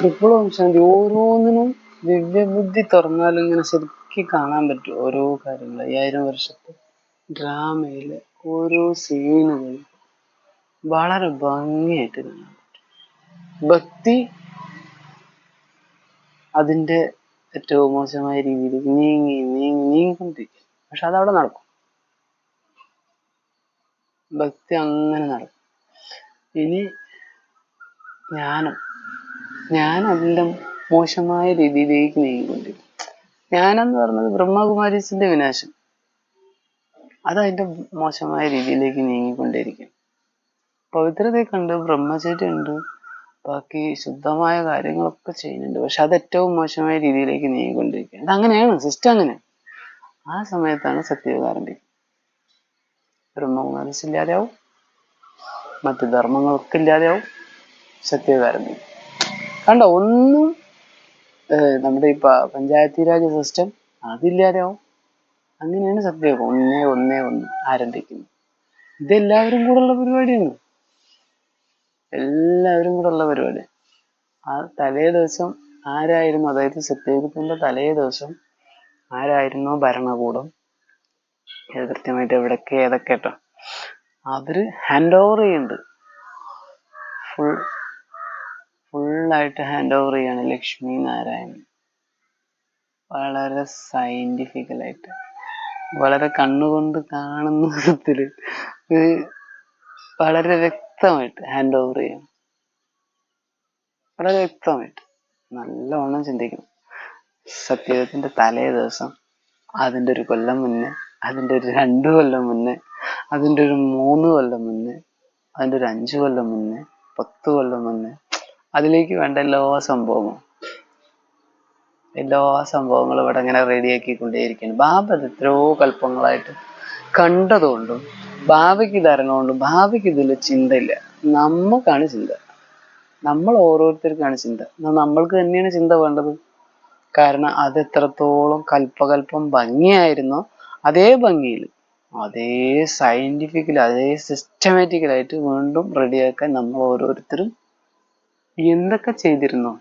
Triple Om Shanti ഓരോന്നിനും ദിവ്യബുദ്ധി തുറന്നാലും ഇങ്ങനെ ശരിക്കും കാണാൻ പറ്റും ഓരോ കാര്യങ്ങൾ. അയ്യായിരം വർഷത്തെ ഡ്രാമയിലെ ഓരോ സീനുകളും വളരെ ഭംഗിയായിട്ട് കാണാൻ പറ്റും. ഭക്തി അതിന്റെ ഏറ്റവും മോശമായ രീതിയിൽ നീങ്ങി നീങ്ങി നീങ്ങിക്കൊണ്ടിരിക്കും. പക്ഷെ അതവിടെ നടക്കും. ഭക്തി അങ്ങനെ നടക്കും. ഇനി ജ്ഞാനം ജ്ഞാനെല്ലാം മോശമായ രീതിയിലേക്ക് നീങ്ങിക്കൊണ്ടിരിക്കും ഞാനെന്ന് പറഞ്ഞത് ബ്രഹ്മകുമാരീസിന്റെ വിനാശം. അതതിന്റെ മോശമായ രീതിയിലേക്ക് നീങ്ങിക്കൊണ്ടിരിക്കും പവിത്രതയെ കണ്ട് ബ്രഹ്മചര്യം ഉണ്ട് ബാക്കി ശുദ്ധമായ കാര്യങ്ങളൊക്കെ ചെയ്യുന്നുണ്ട്. പക്ഷെ അത് ഏറ്റവും മോശമായ രീതിയിലേക്ക് നീങ്ങിക്കൊണ്ടിരിക്കുക അത് അങ്ങനെയാണ് സിസ്റ്റം അങ്ങനെ. ആ സമയത്താണ് ആരംഭിക്കുന്നത്. ബ്രഹ്മകുമാരീസ് ഇല്ലാതെയാവും മറ്റ് ധർമ്മങ്ങളൊക്കെ ഇല്ലാതെയാവും ആരംഭിക്കും കണ്ടോ ഒന്നും നമ്മുടെ ഈ പഞ്ചായത്തി രാജ് സിസ്റ്റം അതില്ലാതെയാവും അങ്ങനെയാണ് സത്യം. ഒന്നേ ഒന്നേ ഒന്ന് ആരംഭിക്കുന്നത് ഇതെല്ലാവരും കൂടെ ഉള്ള പരിപാടിയാണ്. എല്ലാവരും കൂടെ ഉള്ള പരിപാടി. ആ തലേ ദിവസം ആരായിരുന്നു അതായത് സത്യയുഗത്തിന്റെ തലേ ദിവസം ആരായിരുന്നു ഭരണകൂടം? കൃത്യമായിട്ട് എവിടൊക്കെ ഏതൊക്കെ കേട്ടോ അവർ ഹാൻഡ് ഓവർ ചെയ്യുന്നുണ്ട് ഫുൾ ഫുള്ളായിട്ട് ഹാൻഡ് ഓവർ ചെയ്യാണ് ലക്ഷ്മി നാരായണൻ. വളരെ സയന്റിഫിക്കലായിട്ട് വളരെ കണ്ണുകൊണ്ട് കാണുന്ന വിധത്തിൽ ഇത് വളരെ വ്യക്തമായിട്ട് ഹാൻഡ് ഓവർ ചെയ്യണം വളരെ വ്യക്തമായിട്ട്. നല്ലവണ്ണം ചിന്തിക്കണം സത്യത്തിന്റെ തലേ ദിവസം അതിന്റെ ഒരു കൊല്ലം മുന്നേ അതിന്റെ ഒരു രണ്ട് കൊല്ലം മുന്നേ അതിന്റെ ഒരു മൂന്ന് കൊല്ലം മുന്നേ അതിന്റെ ഒരു അഞ്ച് കൊല്ലം മുന്നേ പത്ത് കൊല്ലം മുന്നേ അതിലേക്ക് വേണ്ട എല്ലാ സംഭവങ്ങളും എല്ലാ സംഭവങ്ങളും ഇവിടെ ഇങ്ങനെ റെഡിയാക്കിക്കൊണ്ടേയിരിക്കുകയാണ് ബാബ അത് എത്രയോ കല്പങ്ങളായിട്ട് കണ്ടതുകൊണ്ടും ഭാവിക്ക് ധാരണകൊണ്ടും ഭാവിക്ക് ഇതിൽ ചിന്തയില്ല. നമുക്കാണ് ചിന്ത. നമ്മൾ ഓരോരുത്തർക്കാണ് ചിന്ത. നമ്മൾക്ക് തന്നെയാണ് ചിന്ത വേണ്ടത്. കാരണം അത് എത്രത്തോളം കൽപ്പകൽപ്പം ഭംഗിയായിരുന്നോ അതേ ഭംഗിയിൽ അതേ സയന്റിഫിക്കലി അതേ സിസ്റ്റമാറ്റിക്കലായിട്ട് വീണ്ടും റെഡിയാക്കാൻ നമ്മൾ ഓരോരുത്തരും എന്തൊക്കെ ചെയ്തിരുന്നു?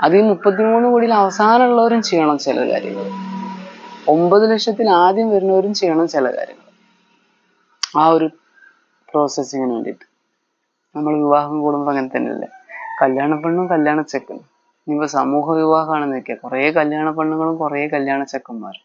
അത് ഈ മുപ്പത്തിമൂന്ന് കോടിയിൽ അവസാനമുള്ളവരും ചെയ്യണം ചില കാര്യങ്ങൾ. ഒമ്പത് ലക്ഷത്തിൽ ആദ്യം വരുന്നവരും ചെയ്യണം ചില കാര്യങ്ങൾ. ആ ഒരു പ്രോസസ്സിങ്ങിന് വേണ്ടിയിട്ട്. നമ്മൾ വിവാഹം കൂടുമ്പോൾ അങ്ങനെ തന്നെയല്ലേ? കല്യാണ പെണ്ണും കല്യാണ ചെക്കനും. ഇനിയിപ്പോ സമൂഹ വിവാഹമാണെന്ന് വെക്കുക കുറേ കല്യാണ പെണ്ണുങ്ങളും കുറേ കല്യാണ ചെക്കന്മാരും.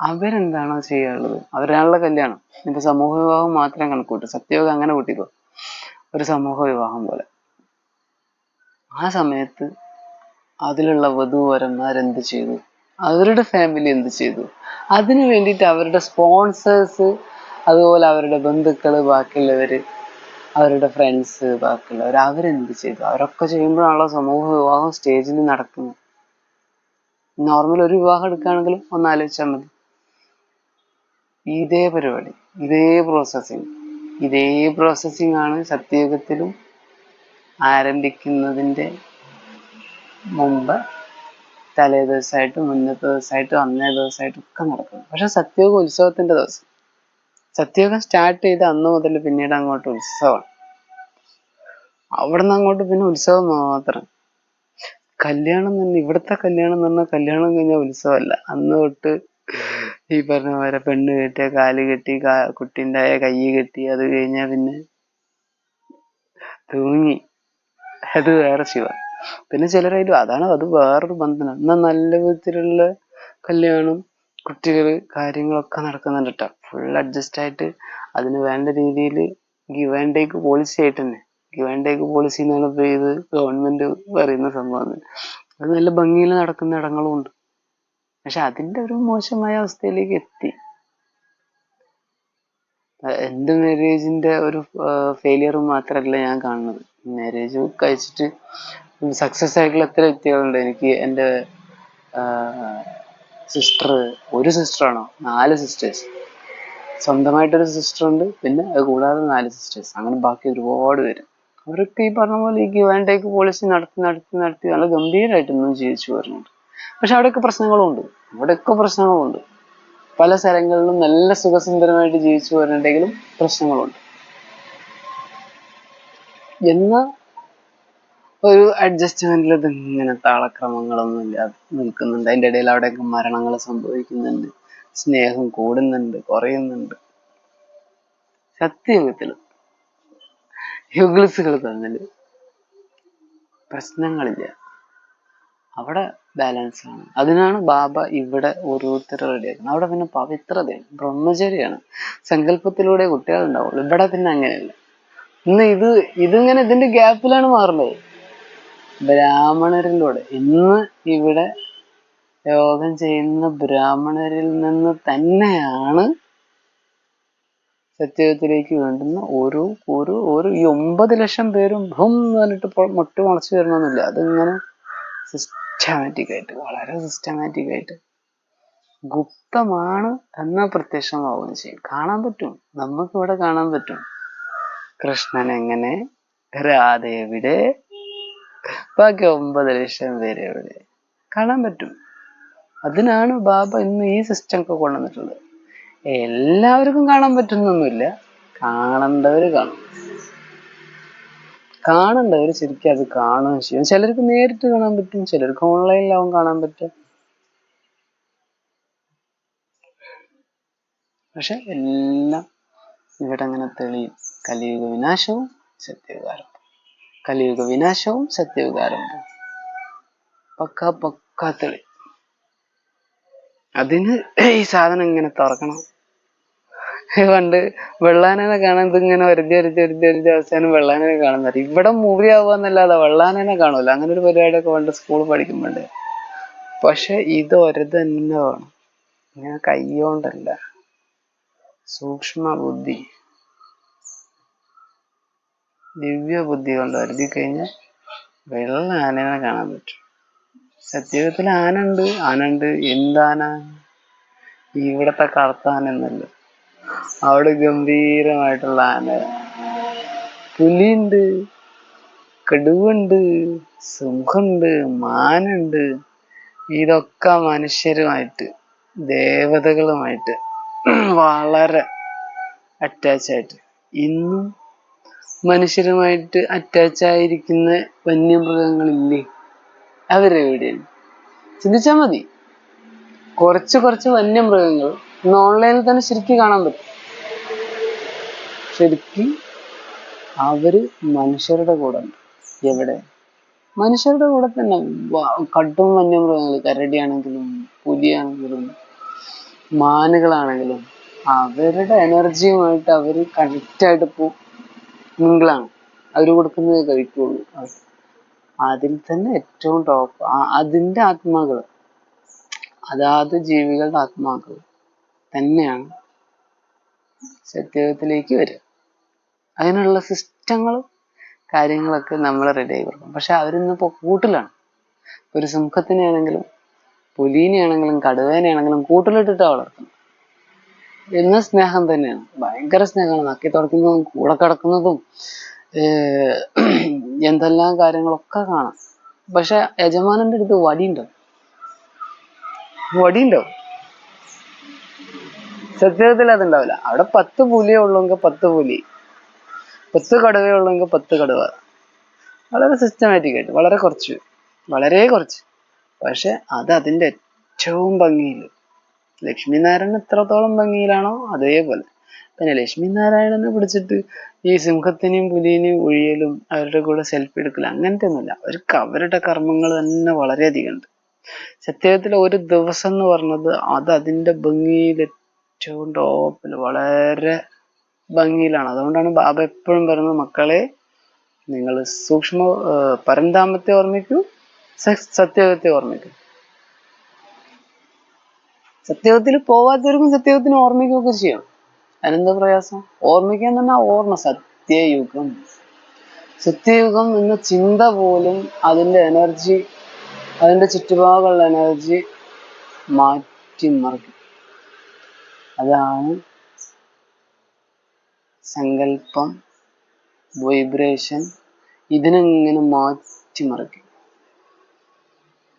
അവരെന്താണോ ചെയ്യാനുള്ളത്? അവരാണുള്ള കല്യാണം. ഇനിയിപ്പോ സമൂഹ വിവാഹം മാത്രം കണക്കൂട്ടും സത്യയോഗം അങ്ങനെ കൂട്ടിക്കോ. ഒരു സമൂഹ വിവാഹം പോലെ. ആ സമയത്ത് അതിലുള്ള വധുവരന്മാർ എന്ത് ചെയ്തു? അവരുടെ ഫാമിലി എന്ത് ചെയ്തു? അതിനു വേണ്ടിയിട്ട് അവരുടെ സ്പോൺസേഴ്സ് അതുപോലെ അവരുടെ ബന്ധുക്കൾ ബാക്കിയുള്ളവര് അവരുടെ ഫ്രണ്ട്സ് ബാക്കിയുള്ളവർ അവരെന്ത് ചെയ്തു? അവരൊക്കെ ചെയ്യുമ്പോഴാണല്ലോ സമൂഹ വിവാഹം സ്റ്റേജിൽ നടക്കുന്നത്. നോർമൽ ഒരു വിവാഹം എടുക്കുകയാണെങ്കിലും ഒന്ന് ആലോചിച്ചാൽ മതി. ഇതേ പരിപാടി ഇതേ പ്രോസസ്സിങ് ഇതേ പ്രോസസ്സിങ് ആണ് സത്യയുഗത്തിലും ആരംഭിക്കുന്നതിന്റെ മുമ്പ് തലേ ദിവസമായിട്ടും മുന്നത്തെ ദിവസമായിട്ടും അന്നേ ദിവസമായിട്ടും ഒക്കെ നടക്കുന്നു. പക്ഷെ സത്യയോഗ ഉത്സവത്തിന്റെ ദിവസം. സത്യയോഗം സ്റ്റാർട്ട് ചെയ്ത് അന്ന് മുതൽ പിന്നീട് അങ്ങോട്ട് ഉത്സവമാണ്. അവിടെ നിന്ന് അങ്ങോട്ട് പിന്നെ ഉത്സവം മാത്രം. കല്യാണം തന്നെ ഇവിടുത്തെ കല്യാണം പറഞ്ഞാൽ കല്യാണം കഴിഞ്ഞാൽ ഉത്സവമല്ല. അന്ന് തൊട്ട് ഈ പറഞ്ഞ പോലെ പെണ്ണ് കെട്ടിയ കാൽ കെട്ടി കുട്ടിന്റെ കൈ കെട്ടി അത് കഴിഞ്ഞാൽ പിന്നെ തൂങ്ങി. അത് വേറെ ശിവ. പിന്നെ ചിലരായാലും അതാണ് അത് വേറൊരു ബന്ധനം. എന്നാ നല്ല വിധത്തിലുള്ള കല്യാണം കുട്ടികൾ കാര്യങ്ങളൊക്കെ നടക്കുന്നുണ്ട് കേട്ടോ ഫുൾ അഡ്ജസ്റ്റ് ആയിട്ട് അതിന് വേണ്ട രീതിയിൽ ഗിവ് ആൻഡ് ടേക്ക് പോളിസി ആയിട്ട് തന്നെ. ഗിവ് ആൻഡ് ടേക്ക് പോളിസി എന്നാണ് ഇപ്പൊ ഇത് പറയുന്ന സംഭവം അത് നല്ല ഭംഗിയിൽ നടക്കുന്ന ഇടങ്ങളും ഉണ്ട്. പക്ഷെ അതിന്റെ ഒരു മോശമായ അവസ്ഥയിലേക്ക് എത്തി. അഹ് എന്റെ മാരേജിന്റെ ഒരു ഫെയിലിയർ മാത്രമല്ല ഞാൻ കാണുന്നത്. മാരേജ് കഴിച്ചിട്ട് സക്സസ് ആയിട്ടുള്ള എത്ര വ്യക്തികളുണ്ട്? എനിക്ക് എന്റെ സിസ്റ്റർ ഒരു സിസ്റ്ററാണോ നാല് സിസ്റ്റേഴ്സ് സ്വന്തമായിട്ടൊരു സിസ്റ്റർ ഉണ്ട് പിന്നെ അത് കൂടാതെ നാല് സിസ്റ്റേഴ്സ് അങ്ങനെ ബാക്കി ഒരുപാട് പേര്. അവരൊക്കെ ഈ പറഞ്ഞ പോലെ ഈ ഗിവ് ആൻഡ് ടേക്ക് പോളിസി നടത്തി നടത്തി നടത്തി നല്ല ഗംഭീരമായിട്ടൊന്നും ജീവിച്ചു വരുന്നുണ്ട്. പക്ഷെ അവിടെയൊക്കെ പ്രശ്നങ്ങളുണ്ട് അവിടെയൊക്കെ പ്രശ്നങ്ങളുണ്ട്. പല സ്ഥലങ്ങളിലും നല്ല സുഖസുന്ദരമായിട്ട് ജീവിച്ചു വരുന്നുണ്ടെങ്കിലും പ്രശ്നങ്ങളുണ്ട്. എന്നാൽ ഒരു അഡ്ജസ്റ്റ്മെന്റിൽ ഇതിങ്ങനെ താളക്രമങ്ങളൊന്നും ഇല്ലാതെ നിൽക്കുന്നുണ്ട്. അതിന്റെ ഇടയിൽ അവിടെയൊക്കെ മരണങ്ങൾ സംഭവിക്കുന്നുണ്ട്. സ്നേഹം കൂടുന്നുണ്ട്. കുറയുന്നുണ്ട്. സത്യയുഗത്തിൽ യുഗിൾസുകൾ തമ്മിൽ പ്രശ്നങ്ങളില്ല. അവിടെ ബാലൻസ് ആണ്. അതിനാണ് ബാബ ഇവിടെ ഓരോരുത്തരെ റെഡിയാക്കുന്നത് അവിടെ പിന്നെ പവിത്രതയാണ്. ബ്രഹ്മചര്യാണ് സങ്കല്പത്തിലൂടെ കുട്ടികൾ ഉണ്ടാവുള്ളൂ ഇവിടെ പിന്നെ അങ്ങനെയല്ല. ഇന്ന് ഇത് ഇതിങ്ങനെ ഇതിന്റെ ഗ്യാപ്പിലാണ് മാറുന്നത്. ബ്രാഹ്മണരിലൂടെ. ഇന്ന് ഇവിടെ യോഗം ചെയ്യുന്ന ബ്രാഹ്മണരിൽ നിന്ന് തന്നെയാണ് സത്യത്തിലേക്ക് വേണ്ടുന്ന ഒരു ഒരു ഒരു ഒമ്പത് ലക്ഷം പേരും ഭം എന്ന് പറഞ്ഞിട്ട് മുട്ട് മുളച്ചു വരണമെന്നില്ല. അതിങ്ങനെ സിസ്റ്റമാറ്റിക് ആയിട്ട് വളരെ സിസ്റ്റമാറ്റിക് ആയിട്ട് ഗുപ്തമാണ് എന്ന പ്രത്യക്ഷമാവുകയും ചെയ്യും. കാണാൻ പറ്റും. നമുക്ക് ഇവിടെ കാണാൻ പറ്റും. കൃഷ്ണൻ എങ്ങനെ രാധ എവിടെ ബാക്കി ഒമ്പത് ലക്ഷം പേര് എവിടെ കാണാൻ പറ്റും. അതിനാണ് ബാബ ഇന്ന് ഈ സിസ്റ്റം ഒക്കെ കൊണ്ടുവന്നിട്ടുള്ളത്. എല്ലാവർക്കും കാണാൻ പറ്റുന്നൊന്നുമില്ല. കാണേണ്ടവർ കാണും. കാണേണ്ടവർ ശരിക്കും അത് കാണുകയും ചെയ്യും. ചിലർക്ക് നേരിട്ട് കാണാൻ പറ്റും ചിലർക്ക് ഓൺലൈനിലാവും കാണാൻ പറ്റും. പക്ഷെ എല്ലാം ഇവിടെ അങ്ങനെ തെളിയും കലിയുഗ വിനാശവും സത്യയുഗാരംഭം കലിയുഗ വിനാശവും സത്യയുഗാരംഭം പക്ക പക്ക തെളി. അതിന് ഈ സാധനം ഇങ്ങനെ തുറക്കണം. പണ്ട് വെള്ളാനനെ കാണാൻ ഇങ്ങനെ ഒരുതി ഒരുതി ഒരുതി ഒരുതി അവസാനം വെള്ളാനനെ കാണുന്നത് ഇവിടെ മൂവി ആവുകയെന്നല്ലാതെ വെള്ളാനനെ കാണൂല. അങ്ങനെ ഒരു പരിപാടിയൊക്കെ പണ്ട് സ്കൂളിൽ പഠിക്കുമ്പോണ്ട്. പക്ഷെ ഇത് ഒരു തന്നെ വേണം. ഇങ്ങനെ കൈകൊണ്ടല്ല സൂക്ഷ്മ ബുദ്ധി ദിവ്യ ബുദ്ധി കൊണ്ട് ഒരുതി കഴിഞ്ഞാൽ വെള്ള ആനനെ കാണാൻ പറ്റും. സത്യത്തിൽ ആന ഉണ്ട് ആന ഉണ്ട് എന്താന ഇവിടത്തെ കറുത്ത ആന എന്നല്ല? അവിടെ ഗംഭീരമായിട്ടുള്ള ആന. പുലിയുണ്ട് കടുവുണ്ട് സിംഹമുണ്ട് മാനുണ്ട്. ഇതൊക്കെ മനുഷ്യരുമായിട്ട് ദേവതകളുമായിട്ട് വളരെ അറ്റാച്ച് ആയിട്ട്. ഇന്നും മനുഷ്യരുമായിട്ട് അറ്റാച്ച് ആയിരിക്കുന്ന വന്യമൃഗങ്ങളില്ലേ? അവരെവിടെയാണ്? ചിന്തിച്ചാൽ മതി. കുറച്ച് കുറച്ച് വന്യമൃഗങ്ങൾ ഇന്ന് ഓൺലൈനിൽ തന്നെ ശരിക്കും കാണാൻ പറ്റും. ശരിക്കും അവർ മനുഷ്യരുടെ കൂടെ എവിടെ? മനുഷ്യരുടെ കൂടെ തന്നെ. കട്ടും കടും വന്യമൃഗങ്ങൾ കരടിയാണെങ്കിലും പുലിയാണെങ്കിലും മാനുകളാണെങ്കിലും അവരുടെ എനർജിയുമായിട്ട് അവർ കണക്റ്റ് ആയിട്ട് പോ മിങ്കിളാണ് അവർ കൊടുക്കുന്നത് കഴിക്കുള്ളൂ. അതിൽ തന്നെ ഏറ്റവും ടോപ്പ് അതിന്റെ ആത്മാക്കൾ അതാത് ജീവികളുടെ ആത്മാക്കൾ തന്നെയാണ് സത്യത്തിലേക്ക് വരിക. അങ്ങനെയുള്ള സിസ്റ്റങ്ങളും കാര്യങ്ങളൊക്കെ നമ്മൾ റെഡി ആയി കൊടുക്കും പക്ഷെ അവരിന്ന് ഇപ്പൊ കൂട്ടിലാണ്. ഒരു സിംഹത്തിനെയാണെങ്കിലും പുലീനെയാണെങ്കിലും കടുവേനെയാണെങ്കിലും കൂട്ടിലിട്ടിട്ടാണ് വളർത്തുന്നത്. എന്ന സ്നേഹം തന്നെയാണ്. ഭയങ്കര സ്നേഹമാണ്. നക്കി തുടക്കുന്നതും കൂടെ കിടക്കുന്നതും എന്തെല്ലാം കാര്യങ്ങളൊക്കെ കാണാം. പക്ഷെ യജമാനന്റെ അടുത്ത് വടിയുണ്ടാവും വടിയുണ്ടാവും സത്യത്തിൽ അതുണ്ടാവില്ല. അവിടെ പത്ത് പുലിയേ ഉള്ളെങ്കിൽ പത്ത് പുലി. പത്ത് കടുവേ ഉള്ളെങ്കിൽ പത്ത് കടുവ. വളരെ സിസ്റ്റമാറ്റിക് ആയിട്ട് വളരെ കുറച്ച് വളരെ കുറച്ച്. പക്ഷെ അത് അതിന്റെ ഏറ്റവും ഭംഗിയിൽ ലക്ഷ്മി നാരായണൻ എത്രത്തോളം ഭംഗിയിലാണോ അതേപോലെ. പിന്നെ ലക്ഷ്മി നാരായണനെ പിടിച്ചിട്ട് ഈ സിംഹത്തിനെയും പുലിനെയും ഒഴിയലും അവരുടെ കൂടെ സെൽഫി എടുക്കലും അങ്ങനത്തെ ഒന്നുമില്ല അവർക്ക് അവരുടെ കർമ്മങ്ങൾ തന്നെ വളരെയധികം ഉണ്ട്. സത്യത്തിൽ ഒരു ദിവസം എന്ന് പറഞ്ഞത് അത് അതിന്റെ ഭംഗിയിൽ ഏറ്റവും ടോപ്പിൽ വളരെ ഭംഗിയിലാണ്. അതുകൊണ്ടാണ് ബാബ എപ്പോഴും പറയുന്നത് മക്കളെ നിങ്ങൾ സൂക്ഷ്മ പരന്താമത്തെ ഓർമ്മിക്കൂ സത്യത്തെ ഓർമ്മിക്കൂ. സത്യത്തിൽ പോവാത്തവർക്കും സത്യത്തിന് ഓർമ്മിക്കുകയൊക്കെ ചെയ്യാം. അതിനെന്താ പ്രയാസം? ഓർമ്മിക്കാൻ തന്നെ ഓർമ്മ സത്യയുഗം. സത്യയുഗം എന്ന ചിന്ത പോലും അതിന്റെ എനർജി അതിന്റെ ചുറ്റുപാടുള്ള എനർജി മാറ്റിമറിക്കും. അതാണ് സങ്കല്പം വൈബ്രേഷൻ ഇതിനെങ്ങനെ മാറ്റിമറിക്കും?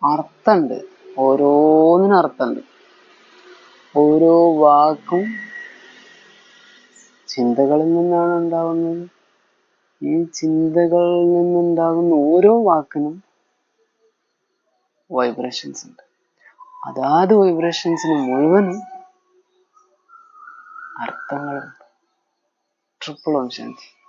അർത്ഥമുണ്ട്. ഓരോന്നിനും അർത്ഥമുണ്ട്. ഓരോ വാക്കും ചിന്തകളിൽ നിന്നാണ് ഉണ്ടാവുന്നത്. ഈ ചിന്തകളിൽ നിന്നുണ്ടാകുന്ന ഓരോ വാക്കിനും വൈബ്രേഷൻസ് ഉണ്ട്. അതാത് വൈബ്രേഷൻസിന് മുഴുവനും അർത്ഥങ്ങളുണ്ട്. ട്രിപ്പിൾ ഓം ശാന്തി